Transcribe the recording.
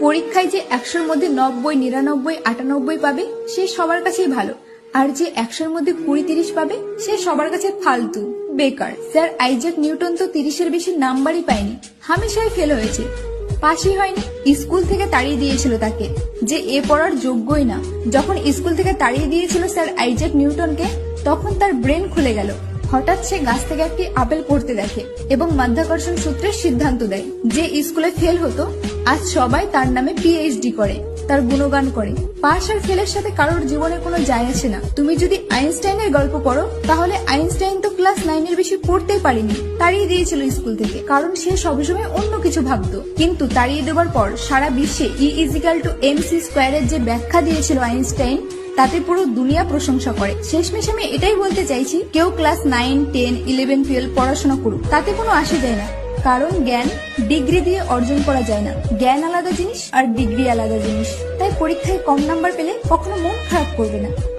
পরীক্ষায় যে একশোর মধ্যে নব্বই, নিরানব্বই, আটানব্বই পাবে, সে সবার কাছেই ভালো। আর যে একশোর মধ্যে কুড়ি, তিরিশ পাবে, সে সবার কাছে ফালতু, বেকার। স্যার আইজাক নিউটন তো তিরিশের বেশি নাম্বারই পায়নি। হামেশাই ফেল হয়েছে। পাশই হয়নি, স্কুল থেকে তাড়িয়ে দিয়েছিল তাকে, যে এ পড়ার যোগ্যই না। যখন স্কুল থেকে তাড়িয়ে দিয়েছিল স্যার আইজাক নিউটনকে, তখন তার ব্রেন খুলে গেল। হঠাৎ সে গাছ থেকে একটি আপেল পড়তে দেখে এবং মাধ্যাকর্ষণ সূত্রের সিদ্ধান্ত দেয় যে স্কুলে ফেল হতো। আজ সবাই তার নামে পিএইচডি করে, তার গুণগান করে। পাশ আর ফেলের সাথে কারোর জীবনে কোনো যায় আসে না। তুমি যদি আইনস্টাইনের গল্প পড়ো, তাহলে আইনস্টাইন তো ক্লাস নাইনের বেশি পড়তেই পারেনি। তাড়িয়ে দিয়েছিল স্কুল থেকে, কারণ সে সবসময় অন্য কিছু ভাবতো। কিন্তু তাড়িয়ে দেওয়ার পর সারা বিশ্বে E equal to M C স্কোয়ারের যে ব্যাখ্যা দিয়েছিল আইনস্টাইন তাতে পুরো দুনিয়া প্রশংসা করে। শেষমেশ আমি এটাই বলতে চাইছি, কেউ class nine ten eleven twelve পড়াশোনা করুক, তাতে কোনো আসে যায় না। কারণ জ্ঞান ডিগ্রি দিয়ে অর্জন করা যায় না। জ্ঞান আলাদা জিনিস আর ডিগ্রি আলাদা জিনিস। তাই পরীক্ষায় কম নাম্বার পেলে কখনো মন খারাপ করবে না।